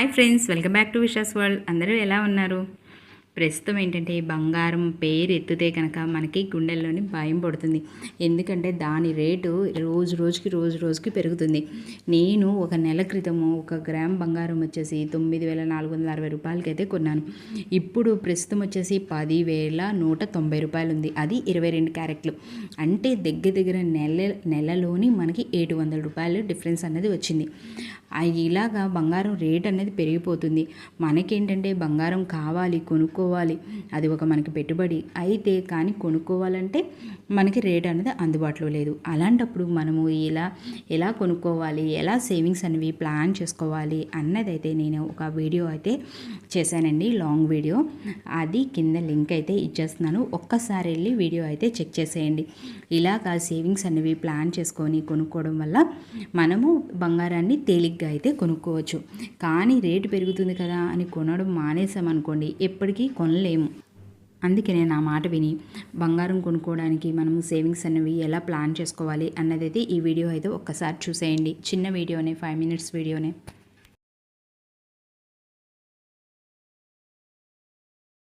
Hi friends welcome back to Visha's world. అందరూ ఎలా ఉన్నారు? ప్రస్తుతం ఏంటంటే బంగారం పేరు ఎత్తితే కనుక మనకి గుండెల్లోని భయం పడుతుంది. ఎందుకంటే దాని రేటు రోజు రోజుకి రోజు రోజుకి పెరుగుతుంది. నేను ఒక నెల క్రితము ఒక గ్రామ్ బంగారం వచ్చేసి తొమ్మిది వేల నాలుగు వందల అరవై రూపాయలకైతే కొన్నాను. ఇప్పుడు ప్రస్తుతం వచ్చేసి పదివేల నూట తొంభై రూపాయలు ఉంది అది ఇరవై రెండు క్యారెట్లు. అంటే దగ్గర దగ్గర నెల నెలలోని మనకి ఏడు వందల రూపాయలు డిఫరెన్స్ అనేది వచ్చింది. ఇలాగా బంగారం రేట్ అనేది పెరిగిపోతుంది. మనకేంటంటే బంగారం కావాలి కొనుక్కోవాలి. అది ఒక మనకి పెట్టుబడి అయితే కానీ కొనుక్కోవాలంటే మనకి రేట్ అనేది అందుబాటులో లేదు. అలాంటప్పుడు మనము ఇలా ఎలా కొనుక్కోవాలి ఎలా సేవింగ్స్ అనేవి ప్లాన్ చేసుకోవాలి అన్నదైతే నేను ఒక వీడియో అయితే చేశానండి లాంగ్ వీడియో. అది కింద లింక్ అయితే ఇచ్చేస్తున్నాను. ఒక్కసారి వెళ్ళి వీడియో అయితే చెక్ చేసేయండి. ఇలాగా సేవింగ్స్ అనేవి ప్లాన్ చేసుకొని కొనుక్కోవడం వల్ల మనము బంగారాన్ని తేలిగ్గా అయితే కొనుక్కోవచ్చు. కానీ రేటు పెరుగుతుంది కదా అని కొనడం మానేసామనుకోండి ఎప్పటికీ కొనలేము. అందుకే నేను ఆ మాట విని బంగారం కొనుక్కోవడానికి మనం సేవింగ్స్ అనేవి ఎలా ప్లాన్ చేసుకోవాలి అన్నదైతే ఈ వీడియో అయితే ఒక్కసారి చూసేయండి. చిన్న వీడియోనే ఫైవ్ మినిట్స్ వీడియోనే.